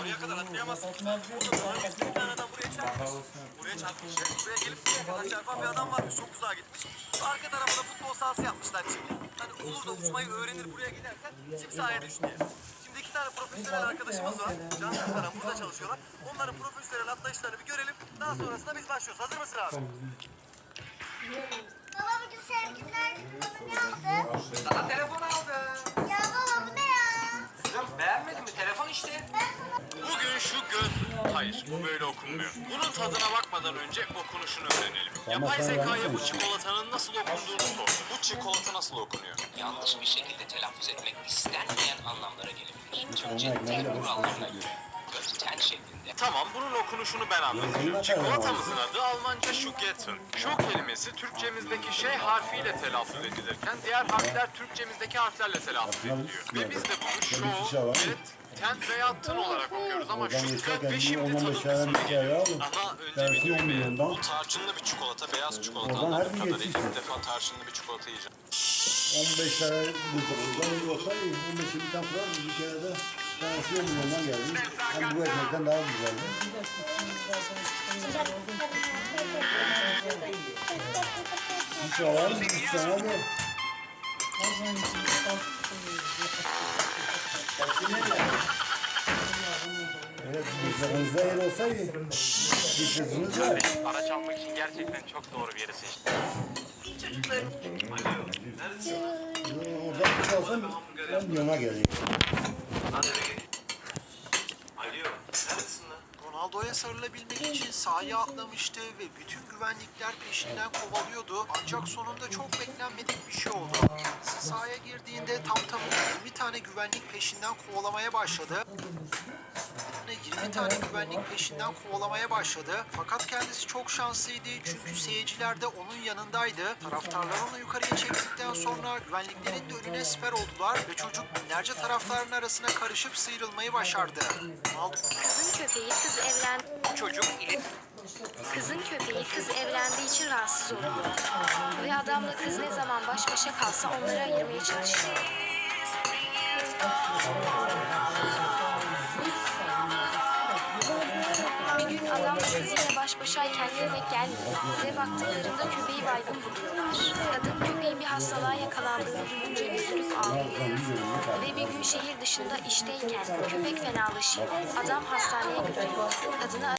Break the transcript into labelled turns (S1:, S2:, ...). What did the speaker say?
S1: Oraya kadar atlayamazsın. Bir tane adam buraya çarpmış. Buraya çarpmış. Buraya gelip buraya kadar çarpan bir adam varmış. Çok uzağa gitmiş. Arka tarafta futbol sahası yapmışlar şimdi. Hani olur da uçmayı öğrenir buraya giderken çim sahaya düş diye. Şimdi iki tane profesyonel arkadaşımız var. Can Kurtaran burada çalışıyorlar. Onların profesyonel atlayışlarını bir görelim. Daha sonrasında biz başlıyoruz. Hazır mısın abi?
S2: Baba bugün sevgililer günü ne aldı?
S3: Sana telefon aldı.
S2: Ya baba bu ne ya?
S3: Kızım beğenmedin mi? Telefon işte.
S1: Bugün şu göz... Hayır, bu böyle okunmuyor. Bunun tadına bakmadan önce okunuşunu öğrenelim. Yapay zekaya bu çikolatanın nasıl okunduğunu sordum. Bu çikolata nasıl okunuyor?
S4: yanlış bir şekilde telaffuz etmek anlamlara kurallarına göre şeklinde
S1: Tamam, bunun okunuşunu ben anlatacağım. Çikolatamızın adı Almanca Schugetter. Şu kelimesi Türkçemizdeki şey harfiyle telaffuz edilirken diğer harfler Türkçemizdeki harflerle telaffuz ediliyor. Ve biz de bunu show, get, ten veya tın olarak okuyoruz ama
S5: geçerken
S1: ve şimdi
S5: beşer
S1: kısmına
S5: alın.
S1: Ama önce bir
S5: 10 milyondan.
S1: Bu tarçınlı bir çikolata, beyaz çikolata anladığım kadarıyla ilk defa tarçınlı bir çikolata yiyeceğim.
S5: 15 tane buradan yoksa 15'i bir tane kurar bir kere de tanesi 10 milyondan geldi. Hem bu ekmekten daha güzeldi. Hiç alalım bir sene de. Evet, bizlerimizde yer olsaydı, dişiniz var.
S1: Araç almak için gerçekten çok doğru bir yeri seçtim.
S5: Oradan bir çalsam ben yana geleyim.
S6: Ronaldo'ya sarılabilmek için sahaya atlamıştı ve bütün güvenlikler peşinden kovalıyordu. Ancak sonunda çok beklenmedik bir şey oldu. Sahaya girdiğinde tam tamına 20 tane güvenlik peşinden kovalamaya başladı. Yine 20 tane güvenlik peşinden kovalamaya başladı. Fakat kendisi çok şanslıydı çünkü seyirciler de onun yanındaydı. Taraftarlar onu yukarıya çektikten sonra güvenliklerin de önüne siper oldular ve çocuk binlerce taraftarın arasına karışıp sıyrılmayı başardı.
S7: Kızın köpeği kız evlen
S1: Çocuk ilet
S7: kızın köpeği kız evlendiği için rahatsız oluyor. Ve adamla kız ne zaman baş başa kalsa onları ayırmaya çalışıyor. Bir gün adamla kız yine baş başayken yemek gelmiyor ve baktıklarında köpeği baygın buluyorlar. Kadın köpeğin bir hastalığa yakalandığını duyunca üzülüp ağlıyor. Ve bir gün şehir dışında işteyken köpek fenalaşıyor. Adam hastaneye götürüyor. Kadını